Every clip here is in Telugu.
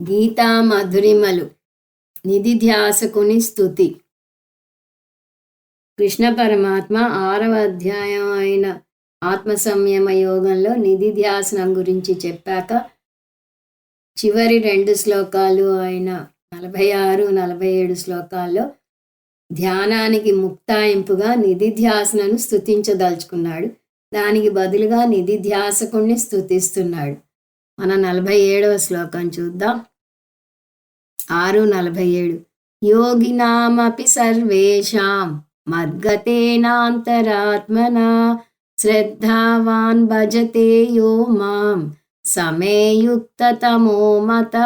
గీతా మధురిమలు నిధిధ్యాసకుని స్థుతి కృష్ణ పరమాత్మ ఆరవ అధ్యాయం అయిన ఆత్మ సంయమ యోగంలో నిధిధ్యాసనం గురించి చెప్పాక చివరి రెండు శ్లోకాలు అయిన నలభై ఆరు నలభై ఏడు శ్లోకాల్లో ధ్యానానికి ముక్తాయింపుగా నిధిధ్యాసనను స్థుతించదలుచుకున్నాడు దానికి బదులుగా నిధిధ్యాసకుణ్ణి స్థుతిస్తున్నాడు మన నలభై ఏడవ శ్లోకం చూద్దాం. ఆరు నలభై ఏడు యోగినామపి సర్వేషాం మద్గతేనాంతరాత్మన. శ్రద్ధావాన్ భజతే యో మాం సమేయుక్తతమో మత.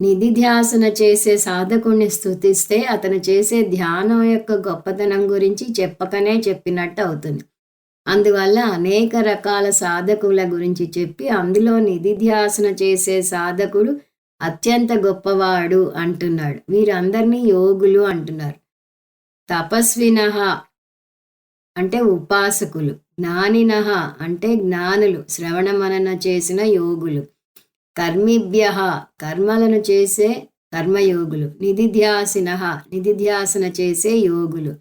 నిధిధ్యాసన చేసే సాధకుణ్ణి స్థుతిస్తే అతను చేసే ధ్యానం యొక్క గొప్పతనం గురించి చెప్పకనే చెప్పినట్టు అవుతుంది. అందువల్ల అనేక రకాల సాధకుల గురించి చెప్పి అందులో నిధిధ్యాసన చేసే సాధకుడు అత్యంత గొప్పవాడు అంటున్నాడు. వీరందరినీ యోగులు అంటున్నారు. తపస్వినహ అంటే ఉపాసకులు జ్ఞానినహ అంటే జ్ఞానులు శ్రవణ మనన చేసిన యోగులు కర్మిభ్య కర్మలను చేసే కర్మయోగులు నిధిధ్యాసిన నిధిధ్యాసన చేసే యోగులు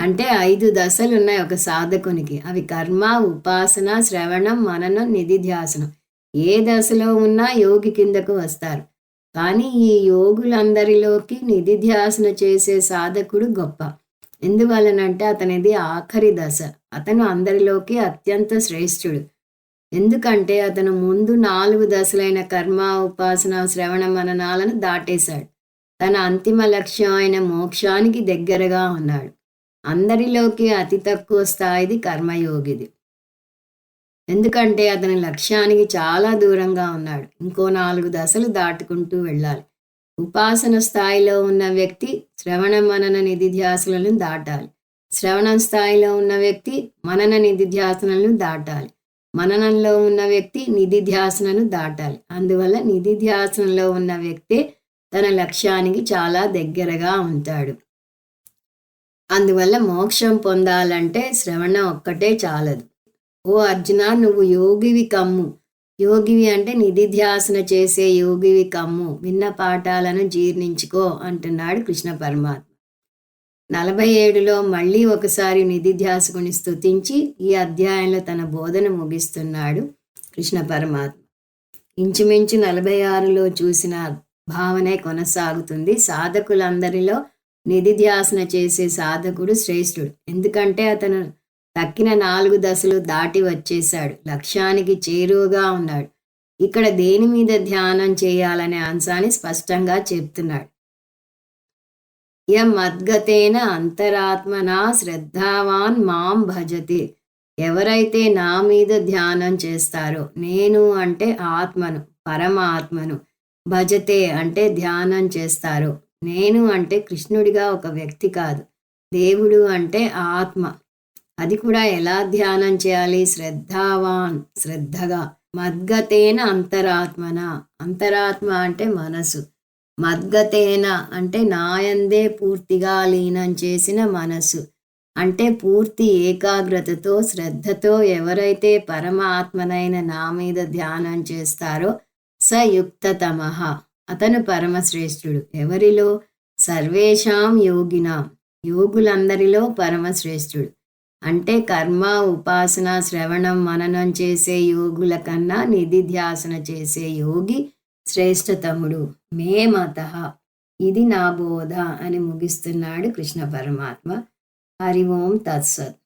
అంటే ఐదు దశలు ఉన్నాయి ఒక సాధకునికి. అవి కర్మ ఉపాసన శ్రవణం మననం నిధిధ్యాసనం ఏ దశలో ఉన్నా యోగి కిందకు వస్తారు. కానీ ఈ యోగులందరిలోకి నిధిధ్యాసన చేసే సాధకుడు గొప్ప. ఎందువలనంటే అతనిది ఆఖరి దశ. అతను అందరిలోకి అత్యంత శ్రేష్ఠుడు. ఎందుకంటే అతను ముందు నాలుగు దశలైన కర్మ ఉపాసన శ్రవణ మననాలను దాటేశాడు. తన అంతిమ లక్ష్యం అయిన మోక్షానికి దగ్గరగా ఉన్నాడు. అందరిలోకి అతి తక్కువ స్థాయిది కర్మయోగిది. ఎందుకంటే అతని లక్ష్యానికి చాలా దూరంగా ఉన్నాడు. ఇంకో నాలుగు దశలు దాటుకుంటూ వెళ్ళాలి. ఉపాసన స్థాయిలో ఉన్న వ్యక్తి శ్రవణ మనన నిధిధ్యాసలను దాటాలి. శ్రవణం స్థాయిలో ఉన్న వ్యక్తి మనన నిధిధ్యాసనలను దాటాలి. మననంలో ఉన్న వ్యక్తి నిధిధ్యాసనను దాటాలి. అందువల్ల నిధిధ్యాసనలో ఉన్న వ్యక్తే తన లక్ష్యానికి చాలా దగ్గరగా ఉంటాడు. అందువల్ల మోక్షం పొందాలంటే శ్రవణం ఒక్కటే చాలదు. ఓ అర్జున నువ్వు యోగివి కమ్ము. యోగివి అంటే నిధిధ్యాసన చేసే యోగివి కమ్ము. విన్న పాఠాలను జీర్ణించుకో అంటున్నాడు కృష్ణ పరమాత్మ. నలభై ఏడులో మళ్ళీ ఒకసారి నిధిధ్యాసకుని స్తుతించి ఈ అధ్యాయంలో తన బోధన ముగిస్తున్నాడు కృష్ణ పరమాత్మ. ఇంచుమించు నలభై ఆరులో చూసిన భావనే కొనసాగుతుంది. సాధకులందరిలో నిధిధ్యాసన చేసే సాధకుడు శ్రేష్ఠుడు. ఎందుకంటే అతను తక్కిన నాలుగు దశలు దాటి వచ్చేశాడు. లక్ష్యానికి చేరువగా ఉన్నాడు. ఇక్కడ దేని మీద ధ్యానం చేయాలనే అంశాన్ని స్పష్టంగా చెప్తున్నాడు. యం మద్గతేన అంతరాత్మనా శ్రద్ధావాన్ మాం భజతే. ఎవరైతే నా మీద ధ్యానం చేస్తారో నేను అంటే ఆత్మను పరమాత్మను భజతే అంటే ధ్యానం చేస్తారో. నేను అంటే కృష్ణుడిగా ఒక వ్యక్తి కాదు. దేవుడు అంటే ఆత్మ. అది కూడా ఎలా ధ్యానం చేయాలి? శ్రద్ధావాన్ శ్రద్ధగా. మద్గతేన అంతరాత్మన. అంతరాత్మ అంటే మనసు. మద్గతేన అంటే నాయందే పూర్తిగా లీనం చేసిన మనసు. అంటే పూర్తి ఏకాగ్రతతో శ్రద్ధతో ఎవరైతే పరమాత్మనైన నా మీద ధ్యానం చేస్తారో సయుక్తతమ అతను పరమశ్రేష్ఠుడు. ఎవరిలో? సర్వేషాం యోగినాం. యోగులందరిలో పరమశ్రేష్ఠుడు. అంటే కర్మ ఉపాసన శ్రవణం మననం చేసే యోగుల కన్నా నిధిధ్యాసన చేసే యోగి శ్రేష్ఠతముడు. మే మత. ఇది నా బోధ అని ముగిస్తున్నాడు కృష్ణ పరమాత్మ. హరి ఓం తత్సత్.